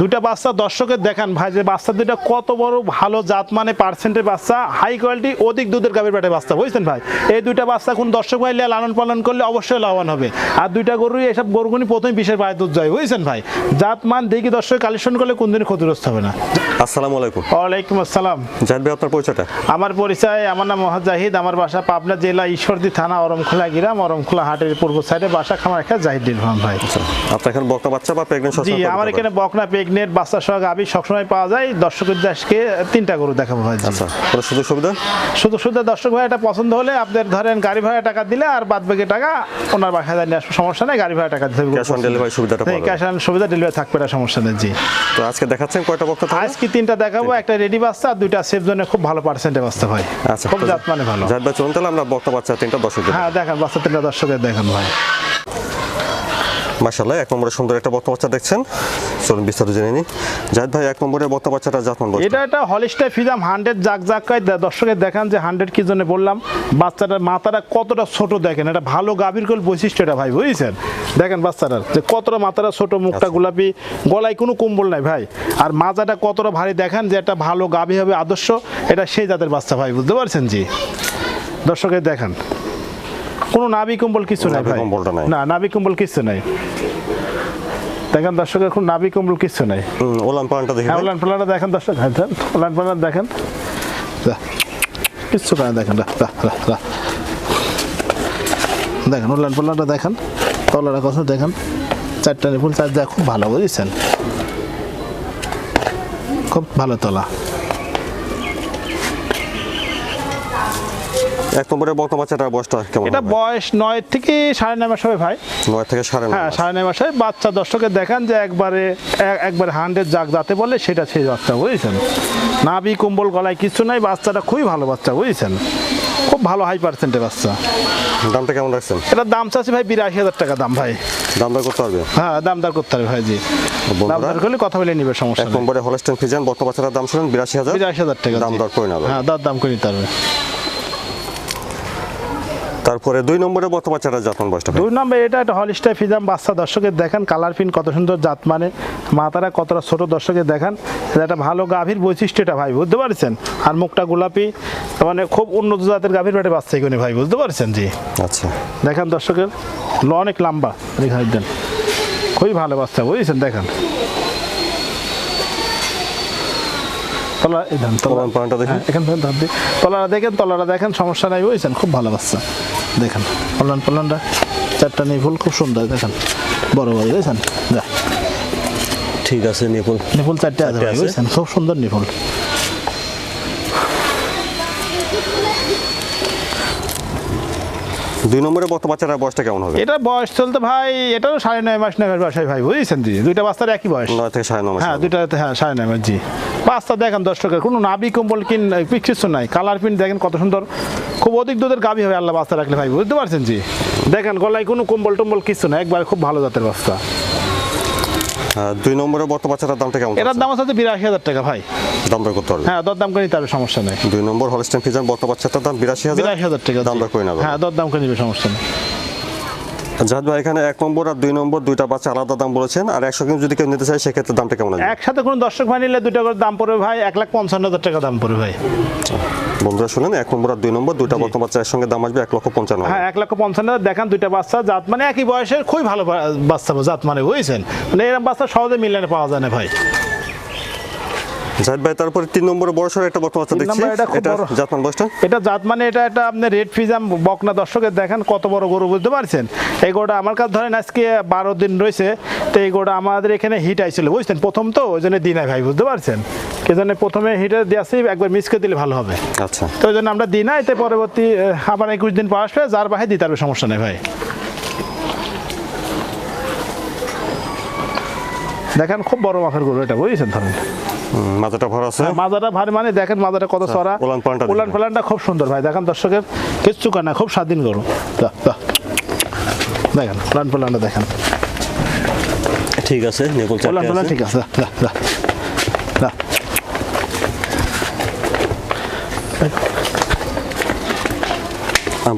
দুইটা বাচ্চা দর্শকের দেখান। ভাই যে বাচ্চা দুইটা কত বড় ভালো জাত মানে পার্সেন্টের বাচ্চা হাই কোয়ালিটি অধিক দুধের গাভীর পেটে বাচ্চা বুঝছেন ভাই? এই দুইটা বাচ্চা কোন দর্শক ভাই লালন পালন করলে অবশ্যই লাভবান হবে। আর দুইটা গরুই এসব গরুগুনি প্রথমে বিশের পায়ে দুধ যায় বুঝছেন ভাই? জাত মান দেখি দর্শক কালেকশন করলে কোনদিন ক্ষতিগ্রস্ত হবে না। আসসালামু আলাইকুম। ওয়ালাইকুম আসসালাম। জাহিদ ভাই আপনার পরিচয়টা? আমার পরিচয় আমার নাম মহাজ জাহিদ আমার বাসা পাবনা জেলা ঈশ্বরদী থানা অরমখোলা গ্রাম অরমখোলা হাটের পূর্ব সাইডে বাসা খামার একটা জাহিদ ডিলফাম ভাই। আপনার এখানে বকনা বাচ্চা বা প্রেগনেন্ট জি আমার এখানে বকনা প্রেগনেন্ট বাচ্চা সহ গাভী সবসময় পাওয়া যায়। দর্শকের দেশকে তিনটা গরু দেখাবো ভাই। জি। আচ্ছা সুযোগ সুবিধা? শুধু শুধু দর্শক ভাই এটা পছন্দ হলে আপনার ধরেন গাড়ি ভাড়া টাকা দিলে আর বাদ বাকি টাকা ওনার বাসায় নিয়ে আসব সমস্যা নেই গাড়ি ভাড়া টাকা দিতে হবে ক্যাশ অন ডেলিভারি সুবিধাটা পাবেন ক্যাশ অন সুবিধা ডেলিভারি থাকবে না সমস্যা নেই জি। তো আজকে দেখাচ্ছেন কয়টা বকনা থাকবে? আজকে তিনটা দেখাবো একটা রেডি বাচ্চা আর দুইটা সেফ জোনে খুব ভালো পার্সেন্টে বাচ্চা ভাই। আচ্ছা খুব জাত মানে ভালো। ভাই চলুন তাহলে আমরা বকনা বাচ্চা তিনটা দর্শক হ্যাঁ দেখেন বাচ্চা তিনটা দর্শকের দেখেন ভাই। মাশাআল্লাহ এক নম্বরে সুন্দর একটা বকনা বাচ্চা দেখছেন। চলুন বিস্তারিত জেনে নিই। জাহিদ ভাই এক নম্বরে বকনা বাচ্চাটা জাতমান এটা একটা হলিস্টাই ফিজাম হান্ড্রেড জাক জাককে দে- দর্শকের দেখান যে হান্ড্রেড কি জন্য বললাম। বাচ্চাটার মাথাটা কতটা ছোট দেখেন। এটা ভালো গাভীর কোল বৈশিষ্ট্য এটা ভাই বুঝছেন? দেখেন বাচ্চাটার যে কতটা মাথাটা ছোট মুখটা গোলাপি গলায় কোনো কম্বল নাই ভাই। আর মাজাটা কতটা ভারী দেখেন যে একটা ভালো গাভী হবে আদর্শ। এটা সেই জাতের বাচ্চা ভাই বুঝতে পারছেন জি? দর্শকের দেখান। কোনো নাভি কম্বল কিছু নাই ভাই। না নাভি কম্বল কিছু নাই। দেখেন দর্শকের এখন নাভি কম্বল কিছু নাই। ওলান পালনটা দেখেন হ্যাঁ ভাই। উলান পালানটা দেখেন দর্শক হ্যাঁ দেন উলান পালান দেখেন। যা, কিচ্ছু না দেখেন। দেখেন উলান পালানটা দেখেন তলাটা কথা দেখেন চারটা নিপুল চার যা খুব ভালো বুঝেছেন? খুব ভালো তলা। এক নম্বরে বকনা বাচ্চাটার বয়সটা কেমন এটা বয়স নয় থেকে সাড়ে নয় মাস হবে ভাই। নয় থেকে সাড়ে হ্যাঁ সাড়ে নয় মাসে বাচ্চা দর্শকের দেখান যে একবারে এক- একবারে হান্ড্রেড জাগ যাতে বলে সেটা সেই বাচ্চা বুঝেছেন? নাভি কম্বল গলায় কিছু নাই বাচ্চাটা খুবই ভালো বাচ্চা বুঝেছেন? খুব ভালো হাই পার্সেন্টের বাচ্চা। দামটা কেমন রাখছেন? এটার দাম চাচ্ছি ভাই বিরাশি হাজার টাকা দাম ভাই। দাম দর করতে পারবে? হ্যাঁ দাম দর করতে হবে ভাই জি বন্ধুরা, দাম দর করলে কথা বলে নিবে সমস্যা এক নম্বরে হলস্টেন ফিজান বাচ্চাটার দাম শুনেন বিরাশি হাজার। বিরাশি হাজার টাকা দাম দর করে নেবে। হ্যাঁ দাম করে নিতে হবে তারপরে দুই নম্বরে বকনা বাচ্চাটার জাতমান বয়সটা দুই নম্বর এটা একটা হলিস্টাই ফিজাম বাচ্চা। দর্শকের দেখেন কালার পিন কত সুন্দর জাত মানে মাথাটা কতটা ছোট দর্শকের দেখান। এটা একটা ভালো গাভীর বৈশিষ্ট্য এটা ভাই বুঝতে পারছেন? আর মুখটা গোলাপি মানে খুব উন্নত জাতের গাভীর পেটে বাচ্চা এখানে ভাই বুঝতে পারছেন জি? আচ্ছা। দেখেন দর্শকের অনেক লম্বা দেখাই দেন। খুবই ভালো বাচ্চা বুঝেছেন? দেখেন। তলা এই ধান তলা। ওলান পালনটা হ্যাঁ, এখান থেকে ধান দিই তলাটা দেখেন তলাটা দেখেন সমস্যা নাই বুঝছেন? খুব ভালো বাচ্চা। দেখেন পলান পলানটা চারটা নিপুল খুব সুন্দর দেখেন। বড় বড় বুঝছেন? যা। ঠিক আছে নিপুল। নিপুল চারটে আছে? বুঝছেন? খুব সুন্দর নিপুল। দুই নম্বরে বয়সটা কেমন হবে? এটা বয়স চলতে ভাই এটাও সাড়ে নয় মাস বাসায় ভাই বুঝছেন দুইটা বাচ্চার একই বয়স। নয় থেকে সাড়ে নয় মাস হ্যাঁ হ্যাঁ সাড়ে নয় মাস জি। বাচ্চা দেখেন দর্শকের কোনো নাবি কম্বল কিন কিছু নাই। কালার প্রিন্ট দেখেন কত সুন্দর। খুব অধিক দুধের গাবি হবে আল্লাহ বাস্তা রাখলে ভাই বুঝতে পারছেন জি? দেখেন গলায় কোনো কম্বল টম্বল কিছু না একবার খুব ভালো জাতের বাচ্চা। হ্যাঁ, দুই নম্বরে বকনা বাচ্চাটার দামটা কেমন এটার দাম আছে বিরাশি হাজার টাকা ভাই। দাম দর করতে পারবে হ্যাঁ দর দাম করে নিতে সমস্যা নেই। দুই নম্বর হলস্টেন বাচ্চাটার দাম বিরাশি হাজার বিরাশি হাজার টাকা দাম জি। দর করে নেবে। হ্যাঁ দর দাম করে নিবে সমস্যা নেই। জাহাদ ভাই এখানে এক নম্বর আর দুই নম্বর দুইটা বাচ্চা আলাদা দাম বলেছেন আর একশো কিন্তু যদি কেউ নিতে চায় সেক্ষেত্রে দামটা কেমন একসাথে কোনো দর্শক ভাই নিলে দুইটা করে দাম পড়বে ভাই এক লাখ পঞ্চান্ন হাজার টাকা দাম পড়বে ভাই। বন্ধুরা শুনেন এক নম্বর আর দুই নম্বর দুইটা বকনা বাচ্চা একসঙ্গে দাম আসবে এক লক্ষ পঞ্চান্ন হ্যাঁ এক লক্ষ পঞ্চান্ন হাজার। দেখান দুইটা বাচ্চা জাত মানে একই বয়সের খুবই ভালো বা- বাচ্চা জাত মানে বুঝছেন? মানে এরকম বাচ্চা সহজে মিলানে পাওয়া যায় না ভাই। জাহিদ ভাই তারপরে তিন নম্বরে বড় সড়ো একটা বাচ্চা দেখছি। এটা জাতমান বয়সটা? এটা জাত মানে এটা একটা আপনি রেড ফিজাম বকনা দর্শকের দেখেন কত বড় গরু বুঝতে পারছেন? এই গরুটা আমার কাছে ধরেন আজকে বারো দিন রয়েছে তো এই গরুটা আমাদের এখানে হিট আইছিল বুঝছেন? প্রথম তো ওই জন্য দিনাই ভাই বুঝতে পারছেন? এই জন্য প্রথমে হিটে দিয়েছি একবার মিস করে দিলে ভালো হবে। আচ্ছা। তো ওই জন্য আমরা দিই না এতে পরবর্তী আবার একুশ দিন পর আসবে যার বাহে দিতে পারবে সমস্যা নেই ভাই। দেখেন খুব বড় মাখের গরু এটা বুঝেছেন ধরেন? মাথাটা ভরা আছে। মাজাটা ভারী মানে দেখেন মাজাটা কত চড়া আচ্ছা, উলান পালানটা উলান। পালানটা খুব সুন্দর ভাই দেখেন দর্শকের কিচ্ছু কানা খুব স্বাধীন গরু। দেখেন উলান পালানটা দেখেন। ঠিক আছে আছে। ঠিক আছে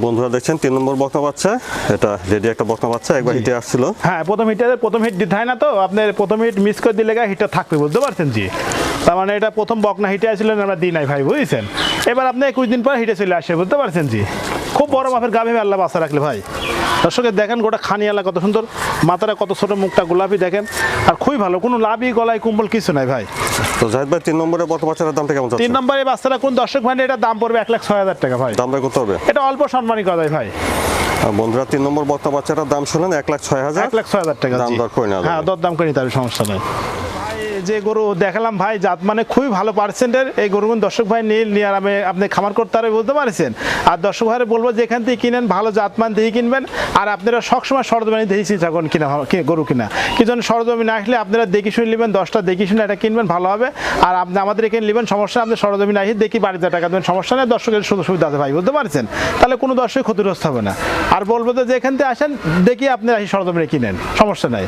বন্ধুরা দেখছেন তিন নম্বর বকনা বাচ্চা। এটা রেডি একটা বকনা বাচ্চা একবার হিটে আসছিল। হ্যাঁ প্রথম হিটে প্রথম হিট দিতে হয় না তো? আপনার প্রথম হিট মিস করে দিলে গা হিটটা থাকবে বুঝতে পারছেন জি? তার মানে এটা প্রথম বকনা হিটে আসছিলেন আমরা দিই নাই ভাই বুঝছেন? এবার আপনি একুশ দিন পর হিটে চলে আসে বুঝতে পারছেন জি? খুব বড় মাপের গাভী আল্লাহ বাসা রাখলে ভাই। দর্শকের দেখেন গোটা খানিয়ালা কত সুন্দর। মাথাটা কত ছোট মুখটা গোলাপি দেখেন। আর খুবই ভালো কোনো লাভই গলায় কুম্বল কিছু নাই ভাই। তো জাহিদ ভাই তিন নম্বরে বর্তমান বাচ্চার দামটা কেমন তিন নম্বরের নম্বরে বাচ্চারা কোন দর্শক ভাই এটা দাম পড়বে এক লাখ ছয় হাজার টাকা ভাই। দাম ভাই কত হবে? এটা অল্প সম্মানই করা যায় ভাই বন্ধুরা তিন নম্বর বর্তমান বাচ্চাটার দাম শুনলেন এক লাখ ছয় হাজার। এক লাখ ছয় হাজার টাকা দাম দর করে যাবে। হ্যাঁ দর দাম করে নিতে হবে সমস্যা নেই। যে গরু দেখালাম ভাই, জাত মানে খুবই ভালো পার্সেন্টের এই গরুগুলো দর্শক ভাই নিয়ে নিয়ে আমি আপনি খামার করতে পারবে বুঝতে পারছেন। আর দর্শক ভাইয়ের বলব যেখান থেকে কিনেন, ভালো জাতমান দিয়ে কিনবেন। আর আপনারা সবসময় সরজমিনে দেখে চিন্তা করেন কিনা গরু কিনা। কি জন্য সরজমিনে আসলে আপনারা দেখি শুনে নেবেন, দশটা দেখি শুনে এটা কিনবেন, ভালো হবে। আর আপনি আমাদের এখানে নেবেন, সমস্যা আপনি সরজমিনে আসি দেখি বাড়িতে টাকা দেবেন, সমস্যা নেই, দর্শকের সুযোগ সুবিধা আছে ভাই বুঝতে পারছেন? তাহলে কোনো দর্শক ক্ষতিগ্রস্ত হবে না। আর বলব তো যে এখান থেকে আসেন, দেখি আপনি আসি সরজমিনে কিনেন, সমস্যা নাই।